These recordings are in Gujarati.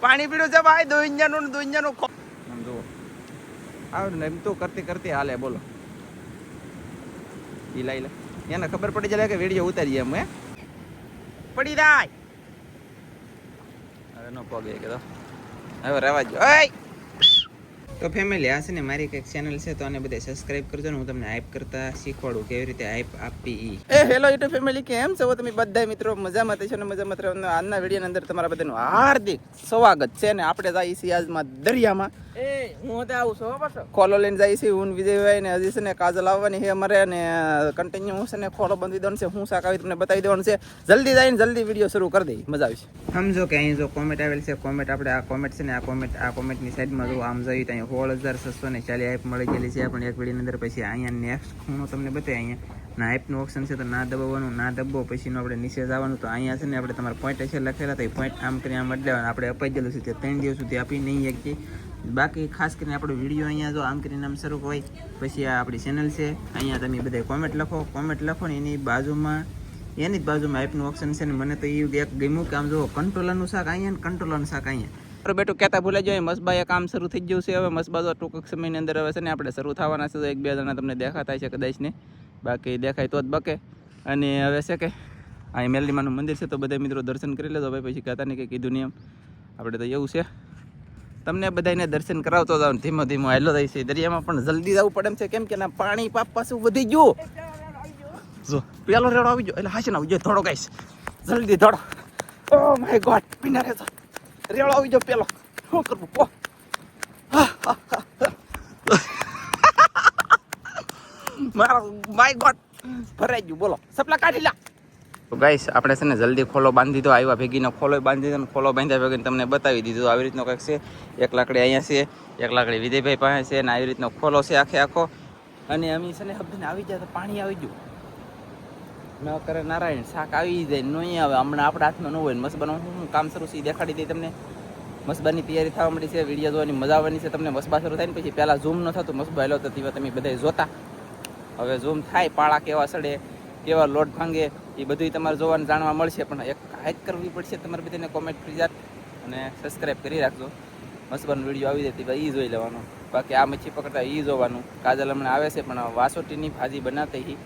પાણી પીડું છે ભાઈ, દુનિયાનું દુનિયાનું જુઓ આવ કરતી કરતી હાલે, બોલો. ઈલા ઈલા એને ખબર પડી જાય કે વીડિયો ઉતારી એમ, હે? પડી જાય. હવે નો પગે કે હવે રહેવા જો તો ફેમિલી આ છે ને મારી કંઈક ચેનલ છે તો આને બધા સબસ્ક્રાઇબ કરજો ને હું તમને હાઈપ કરતા શીખવાડું કેવી રીતે હાઈપ આપવી ઈ. એ હેલો યુટ્યુબ ફેમિલી કેમ છો? તમે બધા મિત્રો મજામાં થશો ને? મજામાં અને આજના વિડીયોની અંદર તમારા બધાનું હાર્દિક સ્વાગત છે ને. આપણે જઈએ છીએ આજમાં દરિયામાં. એ હું તો આવું છું પાછો. ખોલો લઈને જઈએ છીએ હું વિજયભાઈ ને હજી છે ને કાજલ આવવાની છે અમારે અને કન્ટિન્યુ છે ને ખોલો બંધી દેવાનું છે. હું શાક આવી તમને બતાવી દેવાનું છે. જલ્દી જઈને જલ્દી વીડિયો શરૂ કરી દઈ મજા આવશે સમજો કે અહીં જો કોમેન્ટ આવેલ છે કોમેન્ટ આપણે આ કોમેન્ટ છે ને આ કોમેન્ટ આ કોમેન્ટની સાઈડમાં જો આમ જોઈએ ત્યાં સોળ હજાર છસો ને ચાલી એપ મળી ગયેલી છે. પણ એક વિડીયોની અંદર પછી અહીંયા નેક્સ્ટ ખૂણો તમને બતાવે અહીંયા ના એપનું ઓપ્શન છે તો ના દબાવવાનું, ના દબાવો. પછીનું આપણે નીચે જવાનું તો અહીંયા છે ને આપણે તમારા પોઈન્ટ છે લખેલા તો એ પોઈન્ટ આમ કરી આમ બદલાવાનું આપણે અપાઈ ગયેલું છે. તે ત્રણ દિવસ સુધી આપી નહીં શકીએ. બાકી ખાસ કરીને આપણો વીડિયો અહીંયા જો આમ કરીને આમ શરૂ હોય, પછી આ આપણી ચેનલ છે. અહીંયા તમે બધા કોમેન્ટ લખો. કોમેન્ટ લખો ને એની બાજુમાં, એની જ બાજુમાં આઈપનું ઓપ્શન છે ને મને તો એ એક ગમ્યું કે આમ જો કંટ્રોલરનું શાક અહીંયા ને કંટ્રોલરનું શાક અહીંયા. બેટું કહેતા ભૂલાઈ જાય મસબાએ કામ શરૂ થઈ ગયું છે. હવે મસબા તો ટૂંક સમયની અંદર હવે છે ને આપણે શરૂ થવાના છે. તો એક બે જણા તમને દેખાતા છે કદાચ ને. બાકી દેખાય તો જ બકે. અને હવે છે કે અહીં મેલડીમાનું મંદિર છે, તો બધા મિત્રો દર્શન કરી લેજો. ભાઈ પછી કહેતા નહીં કે કીધું નહીં એમ. આપણે તો એવું છે. તમને બધાને દર્શન કરાવતો જાવ ધીમો ધીમો હેલો થાય છે દરિયામાં પણ જલ્દી જવું પડે એમ છે. કેમ કે ના પાણી પાપ પાછું વધી ગયું. જો, પેલો રેડો આવી ગયો. એટલે હાશે ને આવી ગયો થોડો ગાઈશ. જલ્દી દોડો ઓ માય ગોડ પીના રહેતો રેડો આવી જાવ પેલો. શું કરવું કો મારો માય ગોડ. ભરાઈ ગયું, બોલો. સપલા કાઢી લા તો ગાઈસ, આપણે છે ને જલ્દી ખોલો બાંધી દીધો, આવ્યા ભેગીનો ખોલો બાંધી દીધો ને ખોલો બાંધ્યા ભેગીને તમને બતાવી દીધું. આવી રીતનો કંઈક છે. એક લાકડી અહીંયા છે, એક લાકડી વિજયભાઈ પાસે છે અને આવી રીતનો ખોલો છે આખે આખો. અને અમે છે ને આવી જાય તો પાણી આવી ગયું. ન કરે નારાયણ, શાક આવી જાય, નહીં આવે. હમણાં આપણા હાથમાં ન હોય ને. મસબાનું હું કામ શરૂ છે દેખાડી દઈ તમને? મસબાની તૈયારી થવા મળી છે, વીડિયો જોવાની મજા આવવાની છે. તમને મસબા શરૂ થાય ને પછી પહેલાં ઝૂમ ન થતું, મસબા હેલો તો તમે બધા જોતા. હવે ઝૂમ થાય, પાળા કેવા સડે, કેવા લોટ ભાંગે, એ બધું તમારે જોવાનું જાણવા મળશે. પણ એક હાઈક કરવી પડશે તમારે બધાને કોમેન્ટ કરી જાત. અને સબસ્ક્રાઈબ કરી રાખજો. મસબાનો વીડિયો આવી જતી એ જોઈ લેવાનો. બાકી આ મચ્છી પકડતા એ જોવાનું. કાજલ હમણાં આવે છે, પણ વાસોટીની ભાજી બનાવતી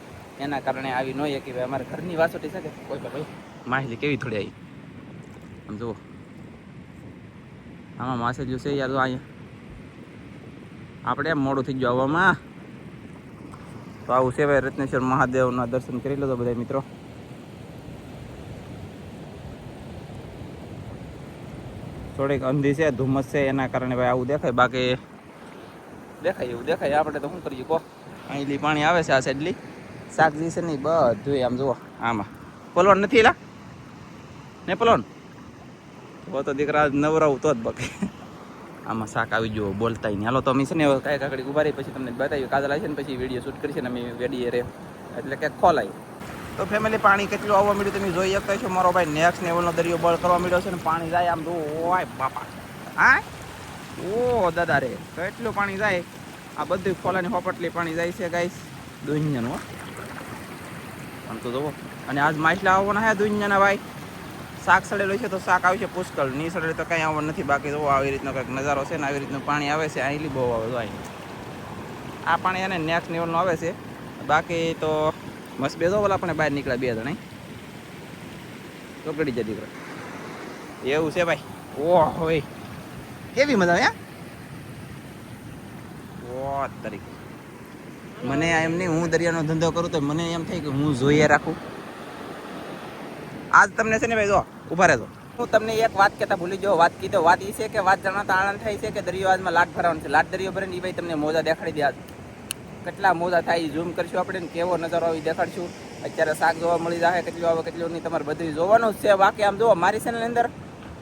એના કારણે આવી ન કે ભાઈ અમારે ઘરની વાસોટી છે કે? કોઈ પણ ભાઈ માહિતી કેવી થોડી આવી? આમ જુઓ. આમાં માસેજું છે યાર અહીંયા. આપણે એમ મોડું થઈ ગયું આવવામાં. તો આવું છે ભાઈ રત્નેશ્વર મહાદેવના દર્શન કરી લેજો બધા મિત્રો. થોડીક અંધી છે ધુમ્મસ છે એના કારણે ભાઈ આવું દેખાય. બાકી દેખાય એવું દેખાય. આપણે તો શું કરીએ કહો? અહીં પાણી આવે છે આ સાઈડલી શાકજી છે નહીં બધું આમ જુઓ, આમાં. પલવન નથી એલા? ને પલવન તો તો દીકરા નવરાવું તો જ બકે. આમાં શાક આવી જુઓ બોલતા નહીં. હાલો, તો અમે છે ને કાંઈ કાકડી ઊભા રહી પછી તમને બતાવ્યું કાજલ છે ને પછી વીડિયો શૂટ કરીશે ને અમે વેડીએ રહે એટલે કે ખોલાય. તો ફેમિલી પાણી કેટલું આવવા મળ્યું તમે જોઈ શકતા છો મારો ભાઈ નેક્સ્ટ લેવલનો દરિયો બળ કરવા મળ્યો છે ને પાણી જાય આમ જો ઓય બાપા. હા? ઓ દાદા રે, કેટલું પાણી જાય? આ બધું ખોલાની હોપટલી પાણી જાય છે ગાઈસ દુનિયાનું. આમ તો જુઓ અને આજ માછલા આવવાના હે દુનિયાના ભાઈ. શાક સડેલું છે તો શાક આવશે પુષ્કળ. નહીં સડેલું તો કંઈ આવવાનું નથી. બાકી જુઓ આવી રીતનો કંઈક નજારો છે ને આવી રીતનું પાણી આવે છે. અહીં બહુ આવે તો અહીં. આ પાણી એને નેક્સ્ટ લેવલનું આવે છે. બાકી તો મસ્ત બેસો ઓલા આપણે બહાર નીકળ્યા બે જણા. ગડી જાય દીકરા એવું છે ભાઈ. ઓહ હોય. કેવી મજા આવે ઓ તરીકે. મને એમ નહીં, હું દરિયાનો ધંધો કરું તો મને એમ થાય કે હું જોઈએ રાખું. આજ તમને છે ને ભાઈ જો, ઊભા રહેજો. હું તમને એક વાત કહેતા ભૂલી ગયો, વાત કીધો. વાત એ છે કે વાત જાણતા આનંદ થાય છે કે દરિયો આજમાં લાટ ભરવાનો છે? લાટ દરિયો ભરે ને એ ભાઈ તમને મોજા દેખાડી દે આજ. કેટલા મોજા થાય ઝૂમ કરશું આપણે કેવો નજારો આવી દેખાડશું? અત્યારે શાક જોવા મળી જાય કેટલું આવે, કેટલું નહીં, તમારે બધું જોવાનું જ છે. બાકી આમ જોવો મારી ચેનલની અંદર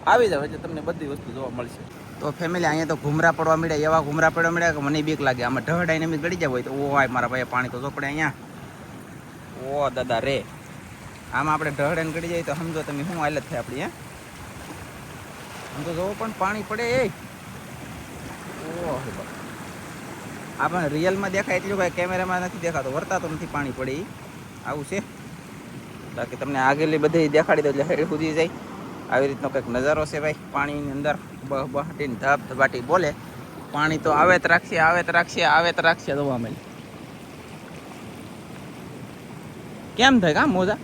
આવી જાવ એટલે તમને બધી વસ્તુ જોવા મળશે. તો ફેમિલી અહીંયા તો ઘૂમરા પડવા મળ્યા, એવા ઘૂમરા પડવા મળ્યા કે મને બીક લાગે. આમાં ઢહડાઈને એમ ગળી જાય હોય તો ઓ આય મારા ભાઈ પાણી તો ચોપડે અહીંયા. ઓ, દાદા રે. આમાં આપણે ઢહડાઈને ગળી જાય તો સમજો તમે શું હાલત થાય આપણી, હે? આમ તો પણ પાણી પડે, એ. ઓહો આપણે રિયલમાં દેખાય એટલું કાંઈ કેમેરામાં નથી દેખાતો. વર્તાતો નથી પાણી પડે આવું છે. બાકી તમને આગેલી બધી દેખાડી દો એટલે હેડ સુધી જાય. આવી રીતનો કંઈક નજારો છે ભાઈ. પાણીની અંદર બહ બહાટીને ધબ ધબાટી બોલે. પાણી તો આવે જ રાખશે આવે જ રાખશે આવે જ રાખશે જોવા મળે. કેમ થાય કા મોજા?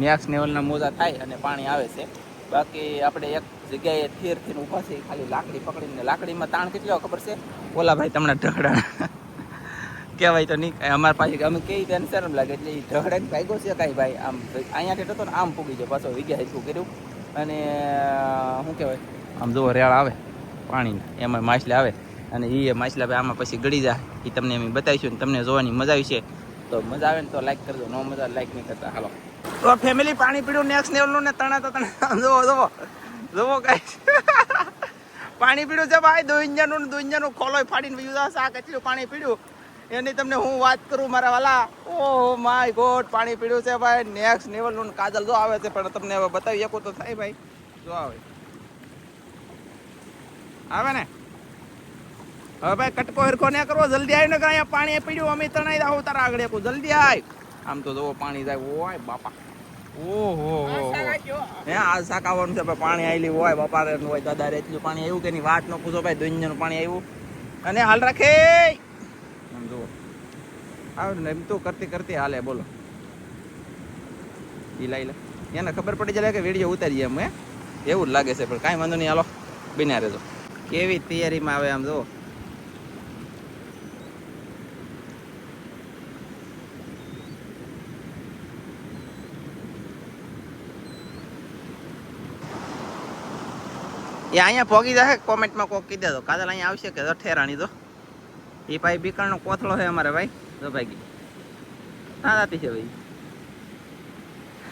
નેક્સ લેવલના મોજા થાય અને પાણી આવે છે. બાકી આપણે એક જગ્યાએ થીર થઈને ઊભા છે ખાલી લાકડી પકડીને લાકડીમાં તાણ કેટલો ખબર છે? ઓલા ભાઈ તમને ઢગડા. કહેવાય તો નહીં અમારા પાસે અમે કેવી તેને શરમ લાગે? એટલે એ ઢગડા ભાગ્યો છે કાંઈ ભાઈ. આમ અહીંયાથી હતો ને આમ પૂગી જાય પાછો વિગ્યા હેઠું કર્યું? અને શું કહેવાય? આમ જુઓ, રેળ આવે પાણીના. એમાં માછલી આવે અને એ માછલા ભાઈ આમાં પછી ગળી જાય. એ તમને અમે બતાવીશું ને તમને જોવાની મજા આવી છે. તો મજા આવે ને તો લાઈક કરજો. નો મજા લાઈક નહીં કરતા. હાલો. તો ફેમિલી પાણી પીડ્યું નેક્સ્ટ લેવલનું ને તણા તો તણા જુઓ જુઓ. જુઓ કાંઈ પાણી પીડ્યું છે ભાઈ. દુનિયાનું દુનિયાનું ખોલોય ફાડીને બીજું આ કચરું પાણી પીડ્યું. એની તમને હું વાત કરું મારા વાલા? ઓ માય ગોડ પાણી પીડ્યું છે ભાઈ. નેક્સ્ટ લેવલનું કાજલ જો આવે છે પણ તમને હવે બતાવી શકું તો થાય ભાઈ. જો આવે. આવે ને? હવે ભાઈ કટકો હરખો ને કરવો. જલ્દી આવીને કે અહીંયા પાણી પીડ્યું. અમે તણાઈ આવું તારા આગળ એકું. જલ્દી આય. આમ તો જોવો પાણી જાય. ઓય બાપા. ઓહો હો આ શાક આવવાનું છે ભાઈ. પાણી આવેલી હોય બાપા રે હોય દાદા એટલું પાણી આવ્યું કે ની વાત ન પૂછો ભાઈ દુનિયાનું પાણી આવ્યું અને હાલ રાખે. ને એમ તો કરતી કરતી હાલે, બોલો. ઈ લાઈ લે. એને ખબર પડી જાય કે વીડિયો ઉતારીએ એમ, હે? એવું જ લાગે છે, પણ કાંઈ વાંધો નહીં, હાલો. બિના રહેજો કેવી તૈયારીમાં આવે આમ, જો. એ અહીંયા પોગી જશે કોમેન્ટમાં કોક કીધા તો. કાદલ અહીંયા આવશે કે ઠેરાણી તો એ ભાઈ બીકણનો કોથળો છે અમારે, ભાઈ. જો ભાઈ ના જાતી છે ભાઈ.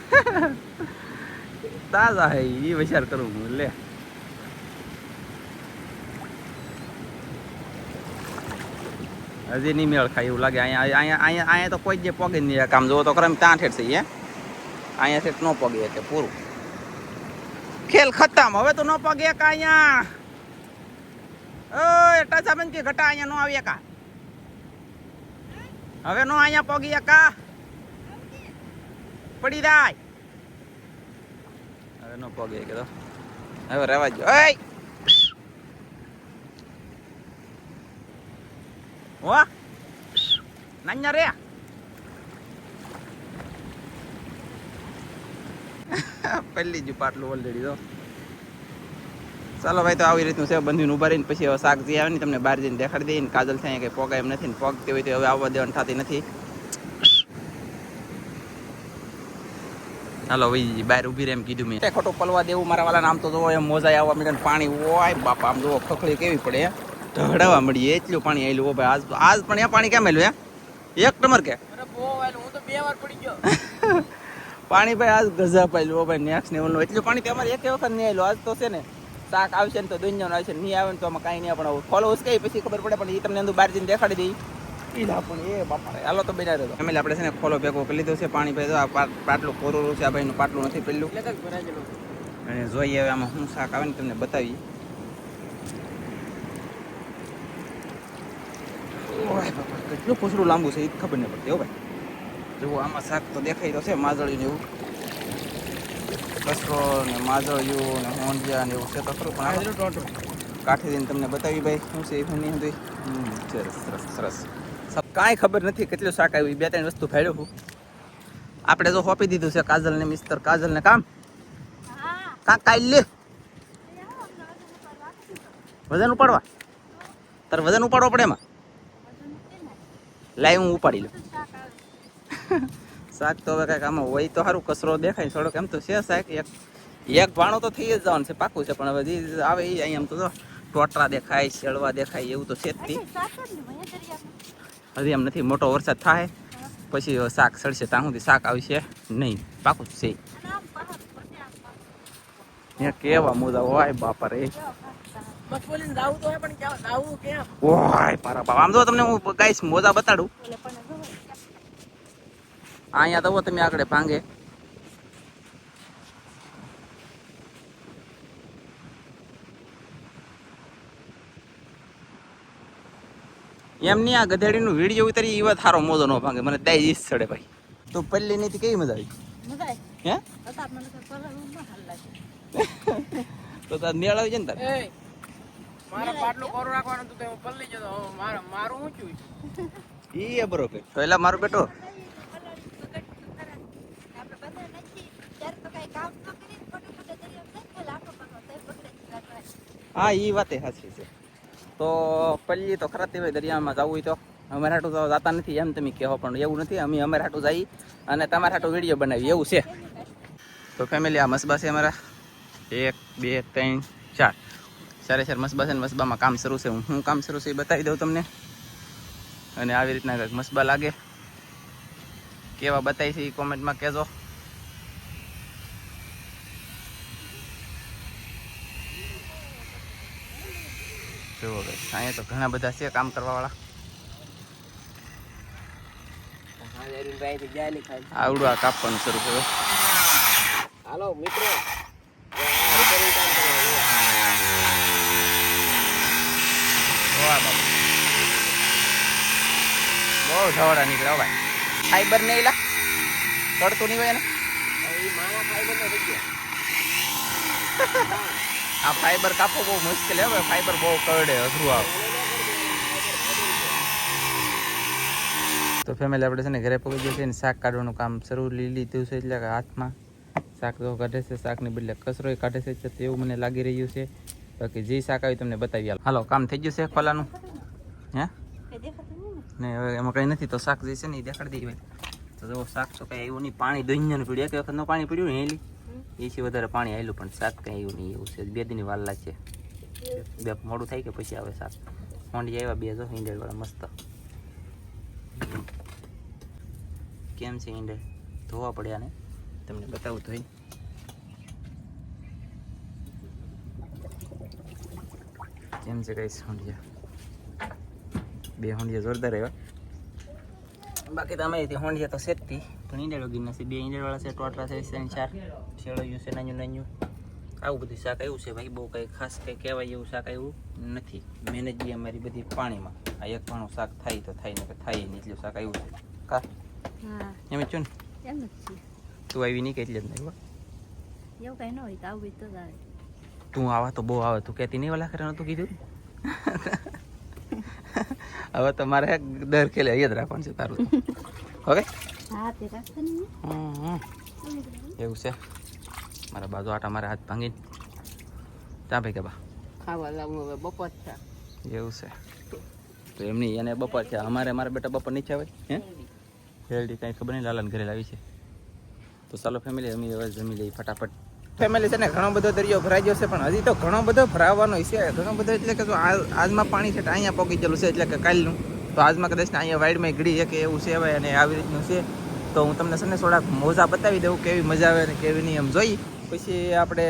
તાજા હે એ વિચાર કરું હું, લે. હજી નહીં મેળ ખાય એવું લાગે. અહીંયા અહીંયા અહીંયા અહીંયા તો કોઈ જ પોગે નહીં કામ જોવો તો કરે ત્યાં ઠેઠ છે અહીંયા ઠેઠ ન પોગે કે પૂરું. ખેલ ખતમ, હવે તો ન પગે કા અહીંયા. ઓય ટચા બેન કે ઘટા અહીંયા ન આવ્યા કા હવે નો અહીંયા પોગી અકા પડી જાય. હવે નો પોગી કે તો. હવે રહેવા જો ઓય! વા નાન્યા રે. પહેલી જ પાટલું ઓલરેડી તો. ચાલો ભાઈ તો આવી રીતનું છે બંધીને ઊભા રહીને પછી હવે શાક જે આવે ને તમને બહાર જઈને દેખાડી દઈએ ને કાજલ થાય કઈ પગ એમ નથી ને પગતી હોય તો હવે આવવા દેવાની થતી નથી. હાલો ભાઈ બહાર ઊભી રહે એમ કીધું મેં. ખોટું પલવા દેવું મારા વાળા નામ તો જોવો એમ મોજા આવવા મળે પાણી ઓય બાપા આમ જોવો ખખડી કેવી પડે ઢળાવા મળીએ એટલું પાણી આવેલું ભાઈ. આજ આજ પણ એ પાણી કેમ આવેલું હે? એક નંબર કે? પાણી ભાઈ આજ ગજા પાયેલું ભાઈ નેક્સ્ટ લેવલનું એટલું પાણી તો અમારે એક વખત નહીં આવેલું આજ તો છે ને શાક આવશે ને તો દુનિયાનું આવશે નહીં આવે ને તો આમાં કાંઈ નહીં પણ ફોલો ઉસકાઈ પછી ખબર પડે પણ એ તમને અંદર બહાર જઈને દેખાડી દઈ. ઈ પણ એ બાપા હાલો તો બેના રહેતો ફેમિલી આપણે છે ને ખોલો ભેગો કરી લીધો છે પાણી ભાઈ જો આ પાટલું કોરું છે આ ભાઈનું પાટલું નથી પેલું એટલે તક ભરાઈ ગયેલું. અને જોઈએ હવે આમાં શું શાક આવે ને તમને બતાવી ઓય કેટલું પૂછડું લાંબુ છે એ ખબર નહીં પડતી હો ભાઈ. જો આમાં શાક તો દેખાય તો છે માજળિયું ને એવું. કસરો ને માજળિયું ને હોંડિયા ને એવું છે તો ખરું પણ કાઠી દઈને તમને બતાવી ભાઈ શું છે એવું શું નહીં હતું સરસ સરસ સરસ. સબ કાંઈ ખબર નથી કેટલું શાક આવ્યું બે ત્રણ વસ્તુ ફેડ્યું હું. આપણે જો સોંપી દીધું છે કાજલ ને મિસ્તર કાજલ ને કામ? કાં કાઈ લે? વજન ઉપાડવા. તારે વજન ઉપાડવા પડે એમાં? લાઈ હું ઉપાડી લઉં. શાક તો હવે કાંઈક આમાં હોય તો સારું કચરો દેખાય થોડોક. એમ તો છે શાક એક એક ભાણો તો થઈ જ જવાનું છે પાકું છે પણ હવે જે આવે એ અહીંયા આમ તો જો ટોટરા દેખાય શેળવા દેખાય એવું તો છે જ નહીં. હજી એમ નથી મોટો વરસાદ થાય પછી શાક સડશે ત્યાં સુધી શાક આવશે નહીં. પાકું જ છે. ત્યાં કેવા મોજા હોય બાપા રે તો? ઓય પારા બાપા આમ જો તમને હું ગાઈશ મોજા બતાડું. અહીંયા તો તમે આગળ ભાંગે. એમ નહીં આ ગધેડીનું વીડિયો ઉતારી એવા થારો સારો મોજો ન ભાંગે. મને દઈ ઈસ ચડે ભાઈ. તો પલ્લી નીતિ કેવી મજા આવી? મજા હે? તો પરણવું ન હાલ લાગે. તો તાર મેળ આવી જાય ને તાર. મારા પાટલું કોરું રાખવાનું તો પલ્લી જતો મારું ઊંચું ઈ એ બરોબર. તો એલા મારો બેટો આપણે બધા નથી ત્યારે તો કઈ કામ ન કરી ખોટું ખોટું દરિયા નહીં પેલા આપણો પકડો તો પકડે કાઢવા હા, ઈ વાતે સાચી છે. તો પલ્લી તો ખરાતી હોય દરિયામાં જવું હોય તો અમારે હાટું તો જતા નથી, એમ તમે કહો, પણ એવું નથી. અમે અમારે હાટું જઈ અને તમારા હાટું વીડિયો બનાવી એવું છે. તો ફેમિલી આ મસબા છે અમારા. એક, બે, ત્રણ, ચાર. ચારે, ચાર મસબા છે ને મસબામાં કામ શરૂ છે. હું શું કામ શરૂ છે એ બતાવી દઉં તમને. અને આવી રીતના કંઈક મસબા લાગે. કેવા બતાવી છે એ કોમેન્ટમાં કહેજો. જુઓ guys, અહીંયા તો ઘણા બધા છે કામ કરવાવાળા. આવડું આ કાપવાનું શરૂ કરો. હાલો મિત્રો. બહુ ધવાડા નીકળ્યા ભાઈ. ફાઈબર નહીં લા. ચડતું નહીં હોય ને ફાઈબર થઈ ગયો આ ફાઈબર કાપો બહુ મુશ્કેલ હવે ફાઈબર બહુ કરડે, અઘરું આવે. તો ફેમિલી આપણે છે ને ઘરે પહોંચી જશે ને શાક કાઢવાનું કામ શરૂ લઈ લીધું છે એટલે હાથમાં. શાક તો કાઢે છે, શાકની બદલે કચરોય કાઢે છે તો તેવું મને લાગી રહ્યું છે. બાકી જે શાક આવ્યું તમને બતાવી હાલો હાલો, કામ થઈ ગયું છે ખોલાનું? હે? ને હવે એમાં કંઈ નથી, તો શાક જે છે ને એ દેખાડી દઈએ તો જો શાક તો કંઈ એવું નહીં, પાણી દોઈને પીડ્યું એક વખત નો પાણી પીડ્યું ને એલી? એ છે વધારે પાણી આવેલું પણ શાક કંઈ આવ્યું નહીં, એવું છે. બે દિનની વાલા છે. બે મોડું થાય કે પછી આવે શાક. હોંડી આવ્યા બે જો ઈંડળવાળા મસ્ત. કેમ છે ઈંડળ ધોવા પડ્યા ને? તમને બતાવું તો કેમ છે કઈ હોંડિયા? બે હોંડિયા જોરદાર આવ્યા. બાકી તો અમે હોંડિયા તો સેટતી પણ ઈંડળ વગી છે બે ઈંડળવાળા છે, ટોટલા છે ચાર. શેળોયું છે નાનું નાનું. આવું બધું શાક આવ્યું છે ભાઈ બહુ કંઈ ખાસ કંઈ કહેવાય એવું શાક આવ્યું નથી. બી અમારી બધી પાણીમાં. આ એક ઘણું શાક થાય તો થાય ને કે થાય નહીં એટલું શાક આવ્યું છે. કા? એમ જ છું ને? તું આવી નહીં કે એટલે જ નહીં એવું કઈ ન હોય તો આવું તો આવે. તું આવા તો બહુ આવે. તું કહેતી નહીં વાલા ખરે નતું કીધું? હવે તો મારે દર ખેલે યાદ રાખવાનું છે તારું ઓકે? હા તે રાખશે ને. હમ, એવું છે. મારા બાજુ આટા મારા હાથ ભાંગીને ત્યાં ભાઈ કે બા. ખાવા લાવું હવે બપોર છે. એવું છે. તો એમની એને બપોર છે. અમારે મારા બેટા બપોર નીચે આવે હે? હેલ્ડી કાંઈ ખબર નહીં લાલાને ઘરે લાવી છે. તો ચાલો ફેમિલી અમે હવે જમી લઈએ ફટાફટ. ફેમિલી છે ને ઘણો બધો દરિયો ભરાઈ ગયો છે પણ હજી તો ઘણો બધો ભરાવાનો છે. ઘણો બધો એટલે કે આજમાં પાણી છે અહીંયા પહોંચી ગયેલું છે એટલે કે કાલનું. તો આજમાં કદાચ અહીંયા વાઇડમાં ગળી છે કે એવું છે હવે અને આવી રીતનું છે. તો હું તમને છે ને થોડાક મોજા બતાવી દઉં કેવી મજા આવે ને કેવી નહીં એમ જોઈ. પછી આપણે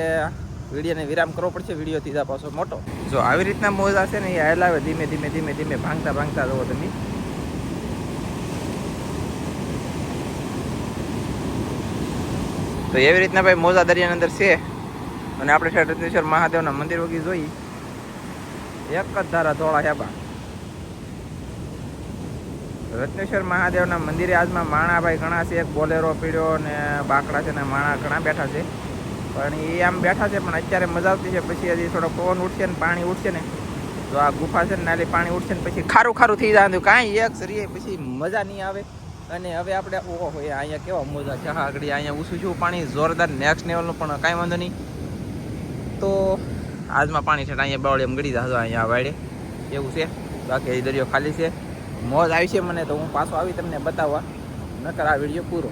વિડીયોને વિરામ કરવો પડશે વીડિયો તીધા પાછો મોટો. જો આવી રીતના મોજા છે ને, એ હલાવે ધીમે ધીમે ધીમે ધીમે, ભાંગતા ભાંગતા જવો તમે. તો એવી રીતના ભાઈ મોજા દરિયાની અંદર છે. અને આપણે રત્નેશ્વર મહાદેવના મંદિર વગી જોઈ. એક જ ધારા ધોળા હેબા. રત્નેશ્વર મહાદેવના મંદિરે આજમાં માણા ભાઈ ઘણા છે. એક બોલેરો પીડ્યો અને બાકડા છે ને માણા ઘણા બેઠા છે. પણ એ આમ બેઠા છે, પણ અત્યારે મજા આવતી છે. પછી હજી થોડો પવન ઉઠશે ને, પાણી ઉઠશે ને, તો આ ગુફા છે ને નાલી પાણી ઉઠશે ને, પછી ખારું ખારું થઈ જાય કાંઈ એક સરીએ પછી મજા નહીં આવે. અને હવે આપણે, ઓહો હોય અહીંયા કેવા મોજા છે. હા, આગળ અહીંયા ઊંચું છું, પાણી જોરદાર નેક્સ્ટ લેવલનું પણ કાંઈ વાંધો નહીં. તો આજમાં પાણી છે અહીંયા બાવળી એમ ગળી જાજો અહીંયા વાડે એવું છે. બાકી દરિયો ખાલી છે. મોજ આવી છે મને, તો હું પાછો આવી તમને બતાવવા. નકર આ વીડિયો પૂરો.